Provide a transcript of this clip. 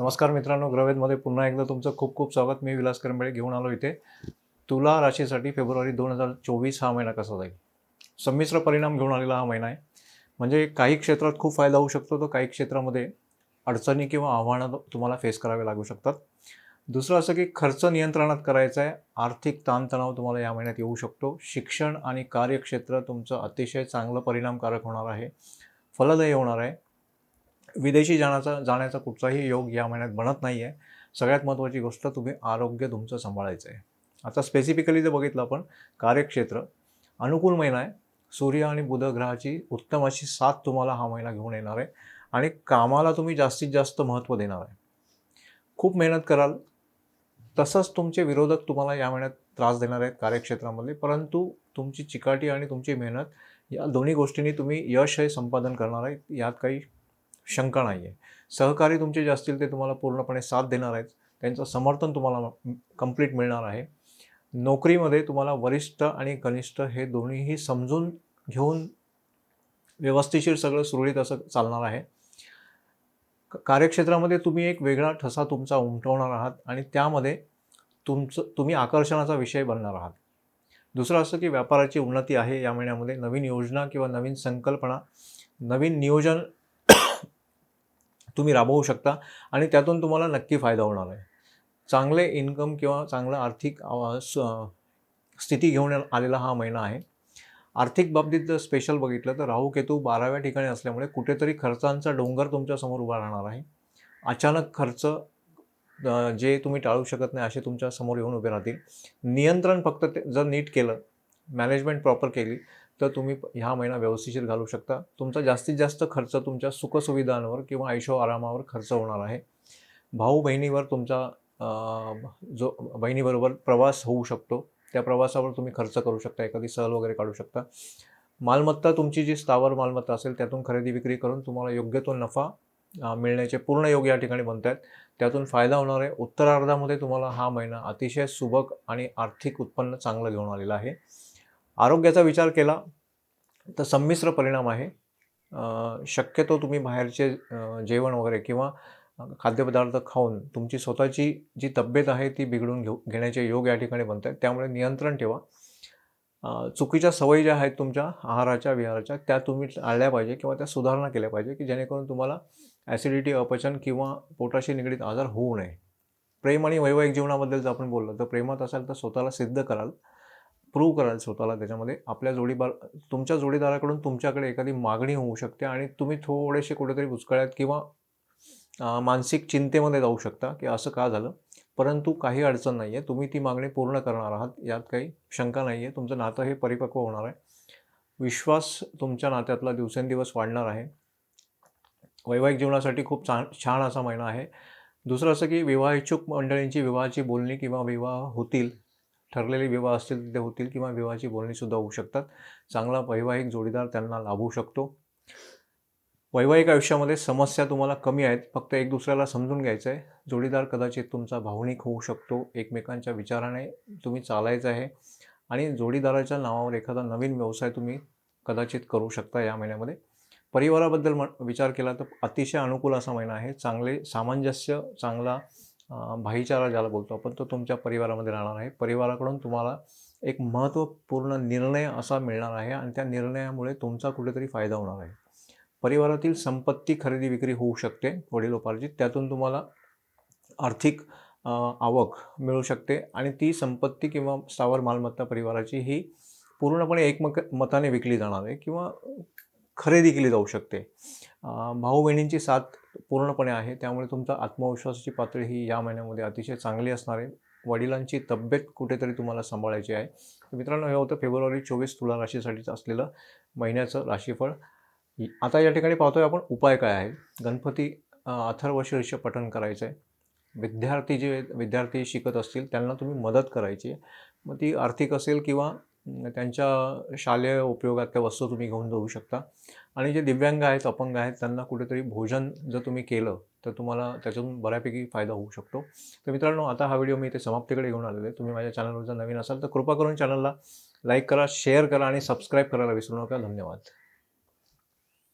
नमस्कार मित्रांनो ग्रवेदमध्ये पुन्हा एकदा तुमचं खूप खूप स्वागत. मी विलास करंबळे घेऊन आलो इथे. तुला राशीसाठी फेब्रुवारी दोन हजार चोवीस हा महिना कसा जाईल? संमिश्र परिणाम घेऊन आलेला हा महिना आहे. म्हणजे काही क्षेत्रात खूप फायदा होऊ शकतो तर काही क्षेत्रामध्ये अडचणी किंवा आव्हानं तुम्हाला फेस करावे लागू शकतात. दुसरं असं की खर्च नियंत्रणात करायचा आहे. आर्थिक ताणतणाव तुम्हाला या महिन्यात येऊ शकतो. शिक्षण आणि कार्यक्षेत्र तुमचं अतिशय चांगलं परिणामकारक होणार आहे. फलदायी होणार आहे. विदेशी जाण्याचा जाण्याचा कुठचाही योग या महिन्यात बनत नाही आहे सगळ्यात महत्त्वाची गोष्ट तुम्ही आरोग्य तुमचं सांभाळायचं आहे आता स्पेसिफिकली जर बघितलं आपण कार्यक्षेत्र अनुकूल महिना आहे. सूर्य आणि बुध ग्रहाची उत्तम अशी साथ तुम्हाला हा महिना घेऊन येणार आहे. आणि कामाला तुम्ही जास्तीत जास्त महत्त्व देणार आहे. खूप मेहनत कराल. तसंच तुमचे विरोधक तुम्हाला या महिन्यात त्रास देणार आहेत कार्यक्षेत्रामध्ये. परंतु तुमची चिकाटी आणि तुमची मेहनत या दोन्ही गोष्टींनी तुम्ही यश हे संपादन करणार आहे. यात काही शंका नाही आहे सहकारी तुमचे जे असतील ते तुम्हाला पूर्णपणे साथ देणार आहेत. त्यांचं समर्थन तुम्हाला कंप्लीट मिळणार आहे. नोकरीमध्ये तुम्हाला वरिष्ठ आणि कनिष्ठ हे दोन्हीही समजून घेऊन व्यवस्थिशीर सगळं सुरळीत असं चालणार आहे. क- कार्यक्षेत्रामध्ये तुम्ही एक वेगळा ठसा तुमचा उमटवणार आहात आणि त्यामध्ये तुमचं तुम्ही आकर्षणाचा विषय बनणार आहात. दुसरं असं की व्यापाराची उन्नती आहे या महिन्यामध्ये. नवीन योजना किंवा नवीन संकल्पना नवीन नियोजन तुम्ही राबवू शकता आणि त्यातून तुम्हाला नक्की फायदा होणार आहे. चांगले इन्कम किंवा चांगलं आर्थिक स- स्थिती घेऊन आलेला हा महिना आहे. आर्थिक बाबतीत जर स्पेशल बघितलं तर राहू केतू बाराव्या ठिकाणी असल्यामुळे कुठेतरी खर्चांचा डोंगर तुमच्यासमोर उभा राहणार आहे. अचानक खर्च जे तुम्ही टाळू शकत नाही असे तुमच्यासमोर येऊन उभे राहतील. नियंत्रण फक्त ते जर नीट केलं मॅनेजमेंट प्रॉपर केली तर तुम्ही ह्या महिना व्यवस्थिशीर घालू शकता. तुमचा जास्तीत जास्त खर्च तुमच्या सुखसुविधांवर किंवा ऐशो आरामावर खर्च होणार आहे. भाऊ बहिणीवर तुमचा जो बहिणीबरोबर प्रवास होऊ शकतो. त्या प्रवासावर तुम्ही खर्च करू शकता. एखादी सहल वगैरे काढू शकता. मालमत्ता तुमची जी स्थावर मालमत्ता असेल त्यातून खरेदी विक्री करून तुम्हाला योग्य तो नफा मिळण्याचे पूर्ण योग या ठिकाणी बनत आहेत त्यातून फायदा होणार आहे. उत्तरार्धामध्ये तुम्हाला हा महिना अतिशय सुबक आणि आर्थिक उत्पन्न चांगलं घेऊन आलेलं आहे. आरोग्याचा विचार केला तर संमिश्र परिणाम आहे. शक्यतो तुम्ही बाहेरचे जेवण वगैरे किंवा खाद्यपदार्थ खाऊन तुमची स्वतःची जी तब्येत आहे ती बिघडून घेऊ घेण्याचे योग या ठिकाणी बनत आहेत त्यामुळे नियंत्रण ठेवा. चुकीच्या सवयी ज्या आहेत तुमच्या आहाराच्या विहाराच्या त्या तुम्ही टाळल्या पाहिजे किंवा त्या सुधारणा केल्या पाहिजे की जेणेकरून तुम्हाला ॲसिडिटी अपचन किंवा पोटाशी निगडीत आजार होऊ नये. प्रेम आणि वैवाहिक जीवनाबद्दल जर आपण बोललो तर प्रेमात असाल तर स्वतःला सिद्ध कराल. प्रूव्ह कराल स्वतःला त्याच्यामध्ये. आपल्या जोडीदार तुमच्या जोडीदाराकडून तुमच्याकडे एखादी मागणी होऊ शकते आणि तुम्ही थोडेसे कुठेतरी बुचकळ्यात किंवा मानसिक चिंतेमध्ये जाऊ शकता की असं का झालं. परंतु काही अडचण नाही आहे तुम्ही ती मागणी पूर्ण करणार आहात. यात काही शंका नाही आहे तुमचं नातं हे परिपक्व होणार आहे. विश्वास तुमच्या नात्यातला दिवसेंदिवस वाढणार आहे. वैवाहिक जीवनासाठी खूप छान छान असा महिना आहे. दुसरं असं की विवाह इच्छुक मंडळींची विवाहाची बोलणी किंवा विवाह होतील ठरलेले विवाह असतील ते होतील किंवा विवाहाची बोलणीसुद्धा होऊ शकतात. चांगला वैवाहिक जोडीदार त्यांना लाभू शकतो. वैवाहिक आयुष्यामध्ये समस्या तुम्हाला कमी आहेत फक्त एक दुसऱ्याला समजून घ्यायचं आहे जोडीदार कदाचित तुमचा भावनिक होऊ शकतो एकमेकांच्या विचाराने तुम्ही चालायचं आहे आणि जोडीदाराच्या नावावर एखादा नवीन व्यवसाय तुम्ही कदाचित करू शकता या महिन्यामध्ये. परिवाराबद्दल म विचार केला तर अतिशय अनुकूल असा महिना आहे. चांगले सामंजस्य चांगला भाईचारा ज्याला बोलतो आपण तो तुमच्या परिवारामध्ये राहणार आहे. परिवाराकडून तुम्हाला एक महत्त्वपूर्ण निर्णय असा मिळणार आहे आणि त्या निर्णयामुळे तुमचा कुठेतरी फायदा होणार आहे. परिवारातील संपत्ती खरेदी विक्री होऊ शकते वडिलोपार्जित त्यातून तुम्हाला आर्थिक आवक मिळू शकते आणि ती संपत्ती किंवा स्थावर मालमत्ता परिवाराची ही पूर्णपणे एकमक मताने विकली जाणार आहे किंवा खरेदी केली जाऊ शकते. भाऊ बहिणींची साथ पूर्णपणे आहे. त्यामुळे तुमचा आत्मविश्वासाची पातळी ही या महिन्यामध्ये अतिशय चांगली असणार आहे. वडिलांची तब्येत कुठेतरी तुम्हाला सांभाळायची आहे. मित्रांनो हे होतं फेब्रुवारी चोवीस तुला राशीसाठीचं असलेलं महिन्याचं राशीफळ. आता या ठिकाणी पाहतोय आपण उपाय काय आहे? गणपती अं, अथर्वशीर्ष पठण करायचं आहे. विद्यार्थी जे विद्यार्थी शिकत असतील त्यांना तुम्ही मदत करायची आहे. मग ती आर्थिक असेल किंवा त्यांच्या शालेय उपयोगात त्या वस्तू तुम्ही घेऊन जाऊ शकता. आणि जे दिव्यांग आहेत अपंग आहेत त्यांना कुठेतरी भोजन जर तुम्ही केलं तर तुम्हाला त्याच्यातून बऱ्यापैकी फायदा होऊ शकतो. तर मित्रांनो आता हा व्हिडिओ मी इथे समाप्तीकडे घेऊन आलेलो आहे. तुम्ही माझ्या चॅनलवर जर नवीन असाल तर कृपा करून चॅनलला लाईक करा शेअर करा आणि सबस्क्राईब करायला विसरू नका. धन्यवाद.